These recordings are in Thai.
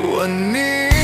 问你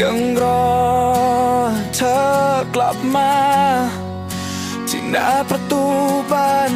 ยังรอเธอกลับมา ที่หน้าประตูบ้าน